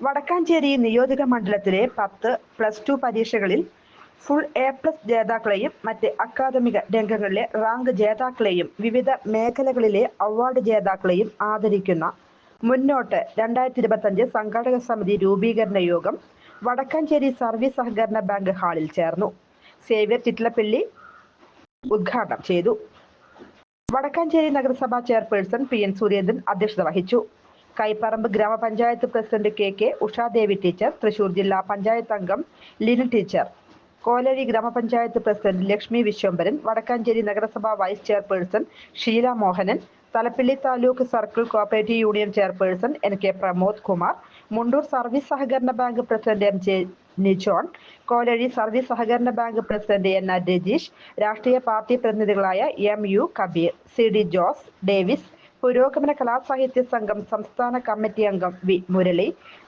വടക്കാഞ്ചേരി നിയോജക മണ്ഡലത്തിലെ പത്ത് പ്ലസ് ടു പരീക്ഷകളിൽ ഫുൾ എ പ്ലസ് ജേതാക്കളെയും മറ്റ് അക്കാദമിക രംഗങ്ങളിലെ റാങ്ക് ജേതാക്കളെയും വിവിധ മേഖലകളിലെ അവാർഡ് ജേതാക്കളെയും ആദരിക്കുന്ന മുന്നോട്ട് രണ്ടായിരത്തി ഇരുപത്തഞ്ച് സംഘാടക സമിതി രൂപീകരണ യോഗം വടക്കാഞ്ചേരി സർവീസ് സഹകരണ ബാങ്ക് ഹാളിൽ ചേർന്നു. സേവ്യർ ചിറ്റിലപ്പിള്ളി ഉദ്ഘാടനം ചെയ്തു. വടക്കാഞ്ചേരി നഗരസഭാ ചെയർപേഴ്സൺ പി എൻ സുരേന്ദ്രൻ അധ്യക്ഷത വഹിച്ചു. കൈപ്പറമ്പ് ഗ്രാമപഞ്ചായത്ത് president K K Ushadevi teacher Thrissur ജില്ലാ പഞ്ചായത്ത് അംഗം ലിനു ടീച്ചർ കോലരി ഗ്രാമപഞ്ചായത്ത് പ്രസിഡന്റ് ലക്ഷ്മി വിശ്വംഭരൻ വടക്കാഞ്ചേരി നഗരസഭാ vice chairperson Sheela Mohanan Thalappilly taluk circle cooperative union chairperson N K Pramod Kumar Mundoor service സഹകരണ bank president M J Nijon Kolazhy service സഹകരണ bank president N R Rajeesh രാഷ്ട്രീയ party പ്രതിനിധികളായ M U Kabeer C D Jose Davis പുരോഗമന കലാസാഹിത്യ സംഘം സംസ്ഥാന committee അംഗം V Murali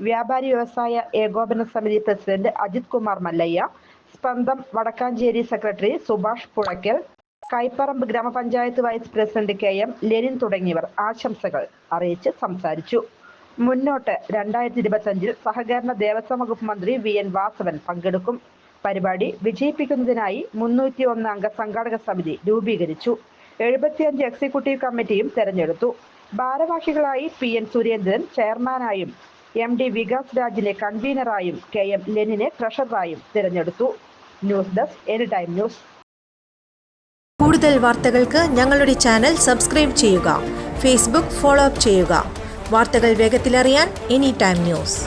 വ്യാപാരി വ്യവസായ ഏകോപന സമിതി പ്രസിഡന്റ് അജിത് കുമാർ മല്ലയ്യ സ്പന്ദം വടക്കാഞ്ചേരി സെക്രട്ടറി സുഭാഷ് പുഴക്കൽ കൈപ്പറമ്പ് ഗ്രാമപഞ്ചായത്ത് vice president K M Lenin തുടങ്ങിയവർ ആശംസകൾ അറിയിച്ച് സംസാരിച്ചു. മുന്നോട്ട് രണ്ടായിരത്തി ഇരുപത്തഞ്ചിൽ സഹകരണ ദേവസ്വം വകുപ്പ് മന്ത്രി വി എൻ വാസവൻ പങ്കെടുക്കും. പരിപാടി വിജയിപ്പിക്കുന്നതിനായി മുന്നൂറ്റി ഒന്ന് അംഗ സംഘാടക സമിതി രൂപീകരിച്ചു. എഴുപത്തിയഞ്ച് എക്സിക്യൂട്ടീവ് കമ്മിറ്റിയും തെരഞ്ഞെടുത്തു. ഭാരവാഹികളായി പി എൻ സുരേന്ദ്രൻ ചെയർമാനായും എം ഡി വികാസ് രാജിനെ കൺവീനറായും കെ എം ലെനിനെ ട്രഷററായും തിരഞ്ഞെടുത്തു. News desk any time news. കൂടുതൽ വാർത്തകൾക്ക് ഞങ്ങളുടെ ചാനൽ സബ്സ്ക്രൈബ് ചെയ്യുക ഫേസ്ബുക്ക് ഫോളോ അപ്പ് ചെയ്യുക. വാർത്തകൾ വേഗത്തിലറിയാൻ എനി ടൈം ന്യൂസ്.